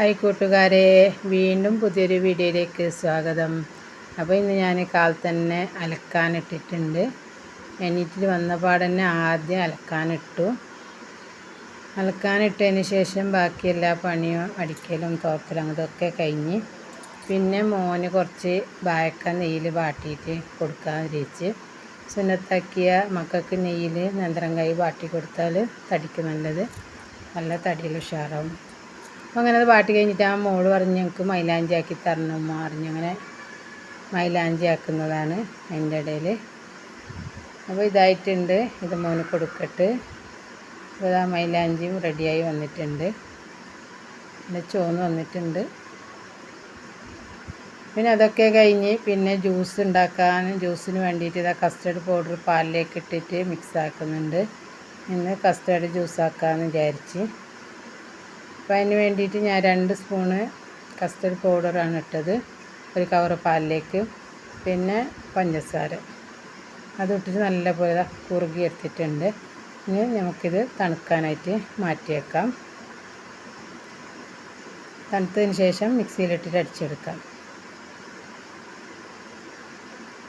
Hi കൂട്ടുകാരെ വീണ്ടും പുതിയൊരു വീഡിയോയിലേക്ക് സ്വാഗതം. അപ്പോൾ ഇന്ന് ഞാൻ കാൽ തന്നെ അലക്കാനിട്ടിട്ടുണ്ട് എണീറ്റിൽ വന്ന പാടന്നെ ആദ്യം അലക്കാനിട്ടു അലക്കാനിട്ടതിന് ശേഷം ബാക്കി എല്ലാ പണിയും അടിക്കലും തോക്കലും അതൊക്കെ കഴിഞ്ഞ് പിന്നെ മോന് കുറച്ച് ബായക്ക നെയ്യിൽ വാട്ടിയിട്ട് കൊടുക്കാൻ വിരിച്ച് സുന്നത്താക്കിയ മക്കൾക്ക് നെയ്യിൽ നന്ത്രം കൈ വാട്ടി കൊടുത്താൽ തടിക്ക് നല്ലത്. നല്ല തടിയിൽ ഉഷാറാവും. അങ്ങനെ അത് പാട്ട് കഴിഞ്ഞിട്ട് ആ മോൾ പറഞ്ഞ് ഞങ്ങൾക്ക് മൈലാഞ്ചി ആക്കി തരണം ഉമ്മ അങ്ങനെ മൈലാഞ്ചി ആക്കുന്നതാണ് അതിന്റെ ഇടയിൽ അപ്പോൾ ഇതായിട്ടുണ്ട്. ഇത് മോന് കൊടുക്കട്ട്. അപ്പോൾ ആ മൈലാഞ്ചിയും റെഡിയായി വന്നിട്ടുണ്ട്. പിന്നെ ചോന്ന് വന്നിട്ടുണ്ട്. പിന്നെ അതൊക്കെ കഴിഞ്ഞ് പിന്നെ ജ്യൂസ് ഉണ്ടാക്കാൻ ജ്യൂസിന് വേണ്ടിയിട്ട് ഇതാ കസ്റ്റേർഡ് പൗഡർ പാലിലേക്ക് ഇട്ടിട്ട് മിക്സ് ആക്കുന്നുണ്ട്. ഇന്ന് കസ്റ്റേർഡ് ജ്യൂസ് ആക്കാമെന്ന് വിചാരിച്ച്. അപ്പോൾ അതിന് വേണ്ടിയിട്ട് ഞാൻ രണ്ട് സ്പൂണ് കസ്റ്റർഡ് പൗഡറാണ് ഇട്ടത്. ഒരു കവർ പാലിലേക്ക്. പിന്നെ പഞ്ചസാര. അതിട്ടിട്ട് നല്ലപോലെ കുറുകി എടുത്തിട്ടുണ്ട്. ഇനി നമുക്കിത് തണുക്കാനായിട്ട് മാറ്റിയേക്കാം. തണുത്തതിന് ശേഷം മിക്സിയിലിട്ടിട്ട് അടിച്ചെടുക്കാം.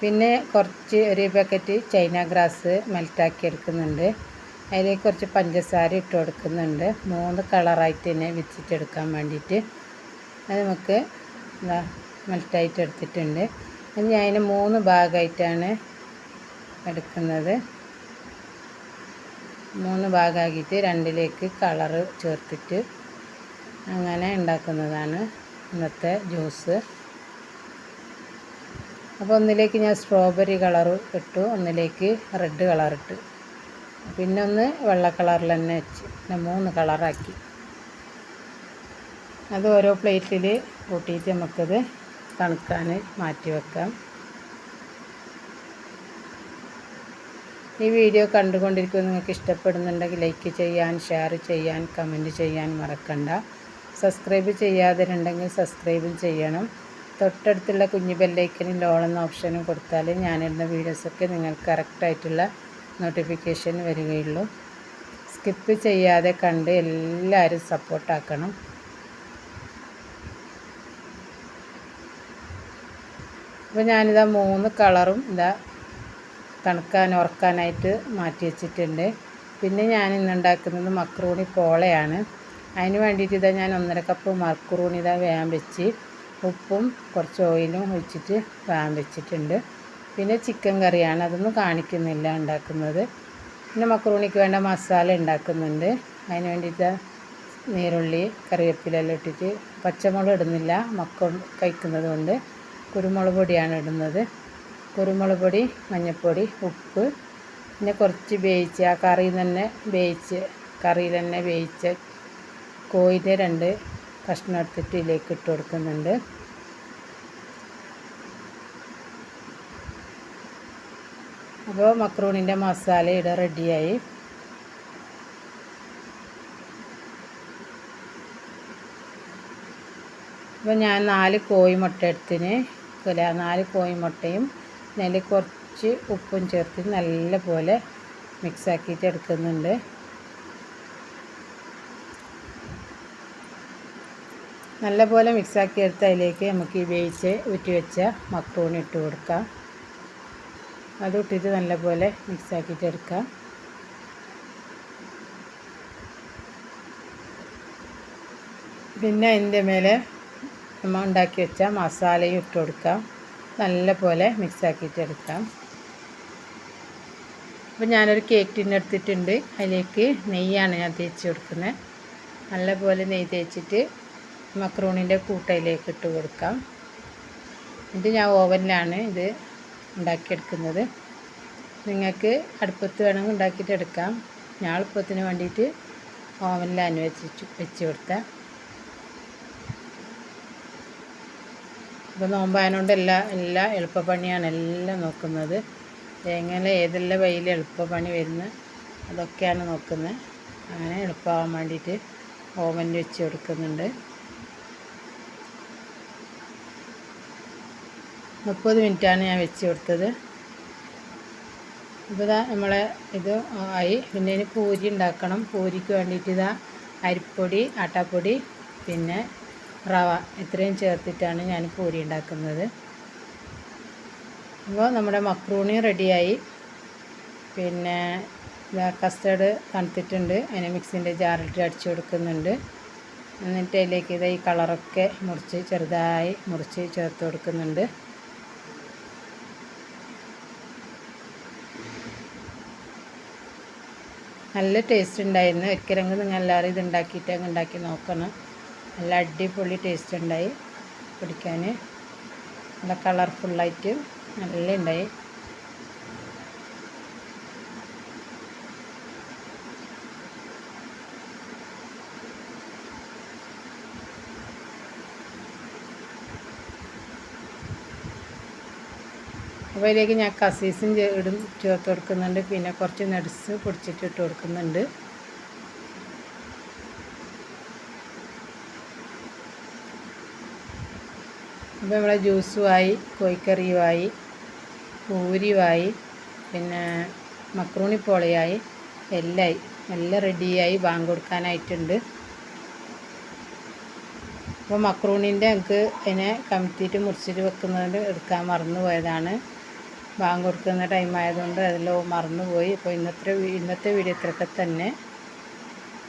പിന്നെ കുറച്ച് ഒരു പാക്കറ്റ് ചൈന ഗ്രാസ് മെൽറ്റാക്കി എടുക്കുന്നുണ്ട്. അതിലേക്ക് കുറച്ച് പഞ്ചസാര ഇട്ട് കൊടുക്കുന്നുണ്ട്. മൂന്ന് കളറായിട്ട് തന്നെ വെച്ചിട്ടെടുക്കാൻ വേണ്ടിയിട്ട്. അത് നമുക്ക് എന്താ മെൽറ്റായിട്ട് എടുത്തിട്ടുണ്ട്. അത് ഞാൻ അതിന് മൂന്ന് ഭാഗമായിട്ടാണ് എടുക്കുന്നത്. മൂന്ന് ഭാഗമാക്കിയിട്ട് രണ്ടിലേക്ക് കളറ് ചേർത്തിട്ട് അങ്ങനെ ഉണ്ടാക്കുന്നതാണ് ഇന്നത്തെ ജ്യൂസ്. അപ്പോൾ ഒന്നിലേക്ക് ഞാൻ സ്ട്രോബെറി കളറ് ഇട്ടു. ഒന്നിലേക്ക് റെഡ് കളർ ഇട്ടു പിന്നെ ഒന്ന് വെള്ള കളറിൽ തന്നെ വെച്ച് പിന്നെ മൂന്ന് കളറാക്കി. അത് ഓരോ പ്ലേറ്റിൽ കൂട്ടിയിട്ട് നമുക്കത് തണുക്കാൻ മാറ്റി വെക്കാം. ഈ വീഡിയോ കണ്ടുകൊണ്ടിരിക്കുമ്പോൾ നിങ്ങൾക്ക് ഇഷ്ടപ്പെടുന്നുണ്ടെങ്കിൽ ലൈക്ക് ചെയ്യാൻ ഷെയർ ചെയ്യാൻ കമന്റ് ചെയ്യാൻ മറക്കണ്ട. സബ്സ്ക്രൈബ് ചെയ്യാതിരുണ്ടെങ്കിൽ സബ്സ്ക്രൈബും ചെയ്യണം. തൊട്ടടുത്തുള്ള കുഞ്ഞു ബെല്ലൈക്കനും ലോൾ എന്ന ഓപ്ഷനും കൊടുത്താൽ ഞാനിടുന്ന വീഡിയോസൊക്കെ നിങ്ങൾക്ക് കറക്റ്റായിട്ടുള്ള നോട്ടിഫിക്കേഷൻ വരികയുള്ളൂ. സ്കിപ്പ് ചെയ്യാതെ കണ്ട് എല്ലാവരും സപ്പോർട്ടാക്കണം അപ്പോൾ ഞാനിതാ മൂന്ന് കളറും ഇതാ തണുക്കാൻ ഉറക്കാനായിട്ട് മാറ്റി വെച്ചിട്ടുണ്ട്. പിന്നെ ഞാൻ ഇന്നുണ്ടാക്കുന്നത് മക്രൂണി പോളയാണ്. അതിന് വേണ്ടിയിട്ട് ഇതാ ഞാൻ ഒന്നര കപ്പ് മക്രൂണി ഇതാ വേഗം വെച്ച് ഉപ്പും കുറച്ച് ഓയിലും ഒഴിച്ചിട്ട് വേം വെച്ചിട്ടുണ്ട് പിന്നെ ചിക്കൻ കറിയാണ്. അതൊന്നും കാണിക്കുന്നില്ല ഉണ്ടാക്കുന്നത്. പിന്നെ മക്രൂണിക്ക് വേണ്ട മസാല ഉണ്ടാക്കുന്നുണ്ട്. അതിന് വേണ്ടിയിട്ട് നീരുള്ളി കറിവേപ്പിലെല്ലാം ഇട്ടിട്ട് പച്ചമുളക് ഇടുന്നില്ല. മക്ക കഴിക്കുന്നത് കൊണ്ട് കുരുമുളക് പൊടിയാണ് ഇടുന്നത്. കുരുമുളക് പൊടി മഞ്ഞൾപ്പൊടി ഉപ്പ്. പിന്നെ കുറച്ച് വേവിച്ച് ആ കറിയിൽ തന്നെ വേവിച്ച് കറിയിൽ തന്നെ വേവിച്ച കോഴിന്റെ രണ്ട് കഷ്ണം എടുത്തിട്ട് ഇതിലേക്ക് ഇട്ട് കൊടുക്കുന്നുണ്ട്. അപ്പോൾ മക്രൂണിന്റെ മസാല ഇവിടെ റെഡിയായി. അപ്പോൾ ഞാൻ നാല് കോഴിമുട്ട എടുത്തിന്. അല്ല നാല് കോഴിമുട്ടയും അതിൽ കുറച്ച് ഉപ്പും ചേർത്ത് നല്ല പോലെ മിക്സ് ആക്കിയിട്ട് എടുക്കുന്നുണ്ട്. നല്ല പോലെ മിക്സാക്കി എടുത്ത് അതിലേക്ക് നമുക്ക് ഈ വേവിച്ച് ഊറ്റി വെച്ച മക്രൂണി ഇട്ട് കൊടുക്കാം. അത് ഇട്ടിട്ട് നല്ലപോലെ മിക്സാക്കിയിട്ട് എടുക്കാം പിന്നെ അതിന്റെ മേലെ നമ്മൾ ഉണ്ടാക്കി വെച്ച മസാലയും ഇട്ട് കൊടുക്കാം. നല്ല പോലെ മിക്സാക്കിയിട്ട് എടുക്കാം. അപ്പോൾ ഞാനൊരു കേക്ക് ടിന്ന് എടുത്തിട്ടുണ്ട്. അതിലേക്ക് നെയ്യാണ് ഞാൻ തേച്ച് കൊടുക്കുന്നത്. നല്ലപോലെ നെയ്യ് തേച്ചിട്ട് മക്രൂണിന്റെ കൂട്ടയിലേക്ക് ഇട്ട് കൊടുക്കാം. ഇത് ഞാൻ ഓവനിലാണ് ഇത് ഉണ്ടാക്കിയെടുക്കുന്നത്. നിങ്ങൾക്ക് അടുപ്പത്ത് വേണമെങ്കിൽ ഉണ്ടാക്കിയിട്ട് എടുക്കാം. ഞാൻ എളുപ്പത്തിന് വേണ്ടിയിട്ട് ഓവനിൽ വെച്ച് വെച്ച് കൊടുത്ത. ഇപ്പോൾ നോമ്പായതുകൊണ്ട് എല്ലാ എല്ലാ എളുപ്പപ്പണിയാണ് എല്ലാം നോക്കുന്നത്. എങ്ങനെ ഏതെല്ലാം വഴിയിൽ എളുപ്പപ്പണി വരുന്ന അതൊക്കെയാണ് നോക്കുന്നത്. അങ്ങനെ എളുപ്പമാകാൻ വേണ്ടിയിട്ട് ഓവനിൽ വെച്ച് കൊടുക്കുന്നുണ്ട്. മുപ്പത് മിനിറ്റാണ് ഞാൻ വെച്ച് കൊടുത്തത്. ഇപ്പോൾ ഇതാ നമ്മളെ ഇത് ആയി. പിന്നെ ഇനി പൂരി ഉണ്ടാക്കണം. പൂരിക്ക് വേണ്ടിയിട്ട് ഇതാ അരിപ്പൊടി ആട്ടാപ്പൊടി പിന്നെ റവ. ഇത്രയും ചേർത്തിട്ടാണ് ഞാൻ പൂരി ഉണ്ടാക്കുന്നത്. അപ്പോൾ നമ്മുടെ മക്രൂണി റെഡിയായി. പിന്നെ കസ്റ്റേർഡ് തണുത്തിട്ടുണ്ട്. അതിനെ മിക്സിന്റെ ജാറിട്ട് അടിച്ചു കൊടുക്കുന്നുണ്ട്. എന്നിട്ട് അതിലേക്ക് ഇതാ ഈ കളറൊക്കെ മുറിച്ച് ചെറുതായി മുറിച്ച് ചേർത്ത് കൊടുക്കുന്നുണ്ട്. നല്ല ടേസ്റ്റ് ഉണ്ടായിരുന്നു. ഒരിക്കലെങ്കിൽ നിങ്ങൾ എല്ലാവരും ഇത് ഉണ്ടാക്കിയിട്ട് അങ്ങ് ഉണ്ടാക്കി നോക്കണം. നല്ല അടിപൊളി ടേസ്റ്റ് ഉണ്ടായി. കുടിക്കാൻ നല്ല കളർഫുള്ളായിട്ട് നല്ല ഉണ്ടായി. അപ്പോൾ ഇതിലേക്ക് ഞാൻ കസീസും ഇടും ചേർത്ത് കൊടുക്കുന്നുണ്ട്. പിന്നെ കുറച്ച് നട്സ് പൊടിച്ചിട്ട് ഇട്ട് കൊടുക്കുന്നുണ്ട്. അപ്പോൾ ഇവിടെ ജ്യൂസുമായി കോഴിക്കറിയുമായി പൂരിയുമായി പിന്നെ മക്രൂണി പോളയായി എല്ലായി എല്ലാം റെഡിയായി ബാങ്ക് കൊടുക്കാനായിട്ടുണ്ട്. അപ്പോൾ മക്രൂണിന്റെ എനിക്ക് അതിനെ കമത്തിയിട്ട് മുറിച്ചിട്ട് വെക്കുന്നതിന് എടുക്കാൻ മറന്നു പോയതാണ് ബാങ്ക് കൊടുക്കുന്ന ടൈം ആയതുകൊണ്ട് അതിലോ മറന്നുപോയി. അപ്പോൾ ഇന്നത്തെ ഇന്നത്തെ വീഡിയോ ഇത്രയൊക്കെ തന്നെ.